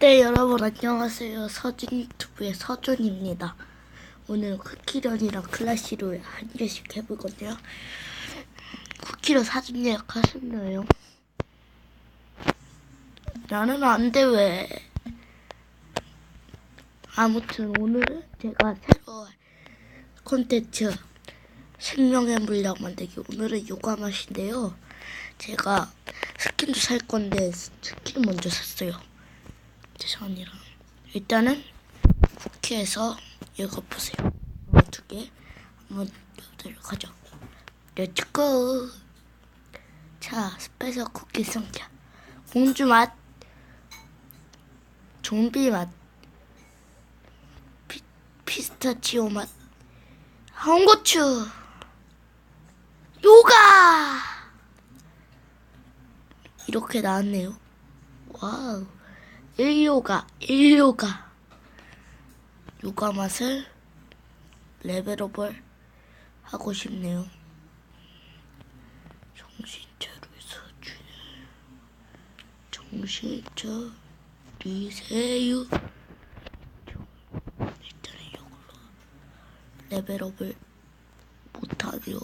네, 여러분 안녕하세요. 서준 유튜브의 서준입니다. 오늘 쿠키런이랑 클래시로 한 개씩 해보거든요. 쿠키런 사진 예약하셨나요? 나는 안 돼, 왜? 아무튼 오늘은 제가 새로 할 콘텐츠 생명의 물약 만들기 오늘은 요가 맛인데요. 제가 스킨도 살 건데 스킨 먼저 샀어요. 죄송합니다. 일단은 쿠키에서 읽어보세요. 두 개. 한번 들어가죠. 렛츠고. 자, 스페셜 쿠키 성자. 공주 맛. 좀비 맛. 피, 피스타치오 맛. 홍고추. 요가! 이렇게 나왔네요. 와우. 일요가, 일요가. 요가 맛을 레벨업을 하고 싶네요. 정신차려서 주는 정신 차리세요. 일단은 이걸로 레벨업을 못하려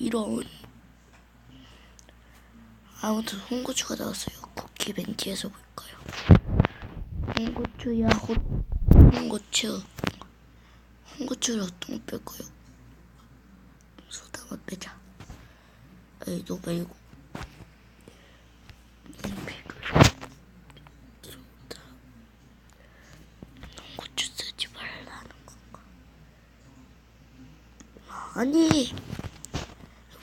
이런 아무튼 홍고추가 나왔어요. 쿠키 벤치에서 볼까요? 홍고추야 호 홍고추 홍고추를 어떤 거 뺄까요? 소다만 빼자. 에이 너 말고 소다 홍고추 쓰지 말라는 건가? 아니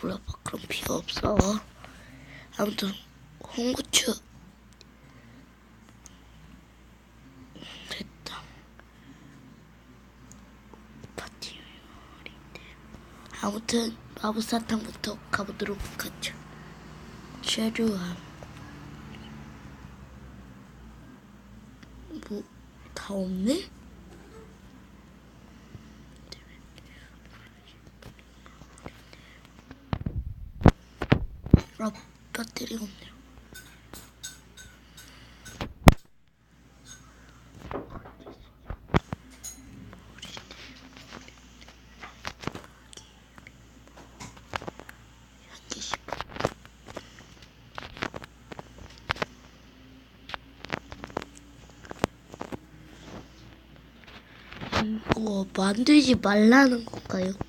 몰라봐 그럼 필요 없어. 아무튼 홍고추 됐다. 파티 아무튼 마법사탕부터 가보도록 하죠. 쉐류함 뭐다 없네? 아, 배터리가 없네요. 현재 10. 이거 만들지 말라는 건가요?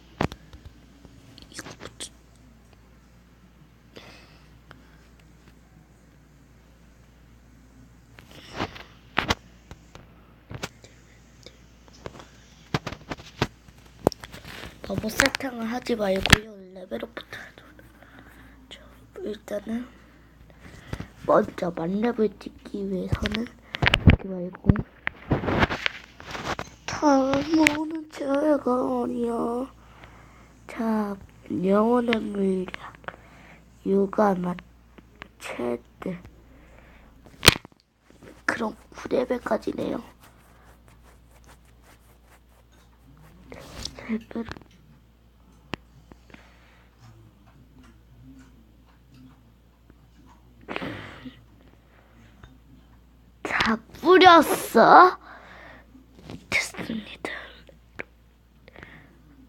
너무 사탕을 하지 말고요. 레벨업부터. 저, 일단은 먼저 만렙을 찍기 위해서는 하지 말고 탈모는 제가 아니야. 자, 영혼의 물약, 육아맛, 체드. 그럼 9레벨까지네요. 레벨 다 뿌렸어? 됐습니다.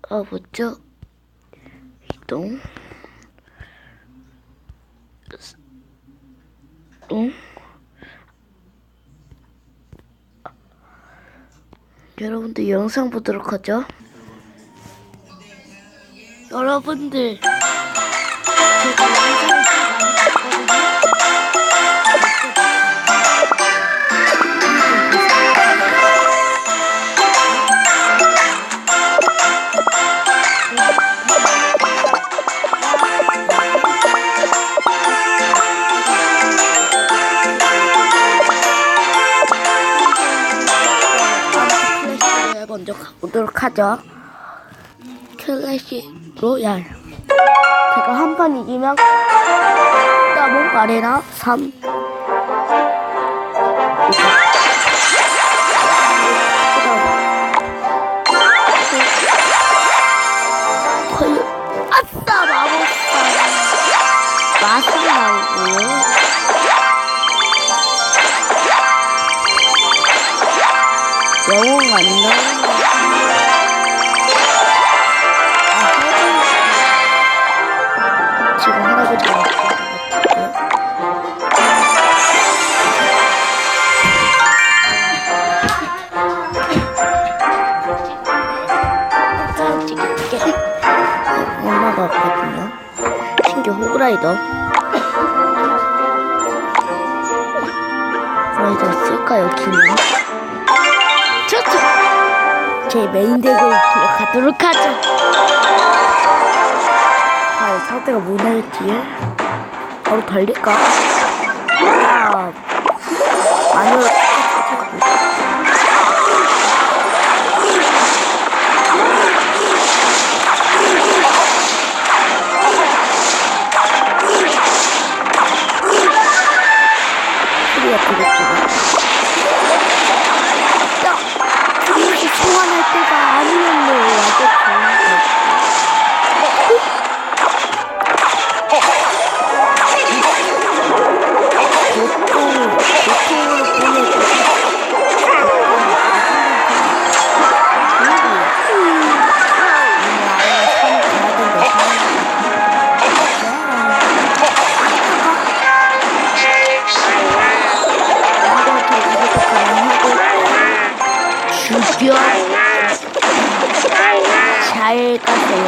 어, 뭐죠? 이동. 동. 여러분들 영상 보도록 하죠. 여러분들. 제가 영상을 좀 많이 봤거든요. 먼저 가보도록 하죠. 클래시 로얄. 제가 한 판 이기면 더블 아레나 3. 안 나오는 거 아, 할아버지. 지금 찍을게. 엄마가 왔거든요. 신규 호그라이더. 호그라이더 쓸까요, 기능? 좋죠! 제 메인 덱을 들어가도록 하죠. 아, 상태가 무너졌지요? 바로 달릴까? 아, 마녀가 소리가 죽여 잘 가세요.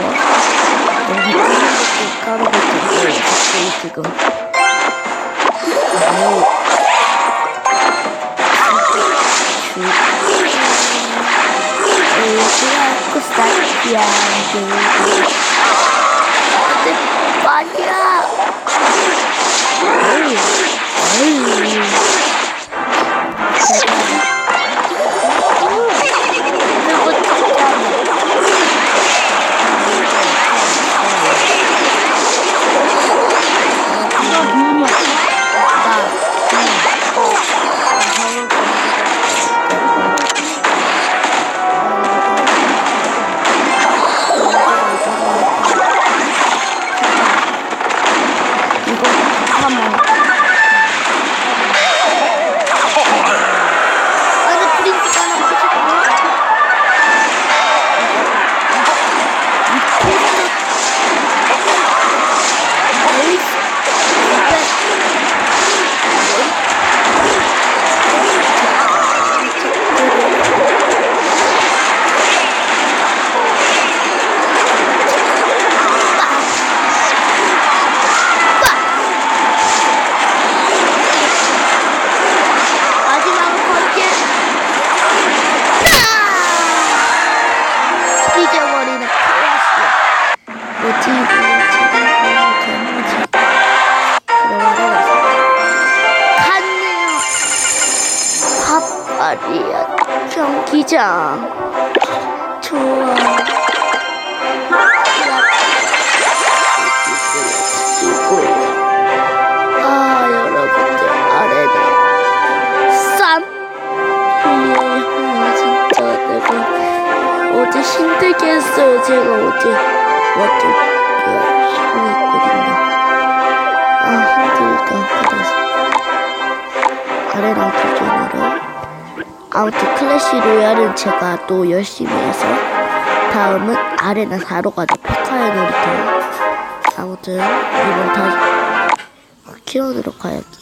여기 끊는 것도 갑자기 지금 안돼 아니야 어이 어이 한번 밥알이야 경기장. 좋아. 아무튼 클래시 로얄은 제가 또 열심히 해서 다음은 아레나 4로 가자 페카의 놀이터 아무튼 이번 다 키워드로 가야지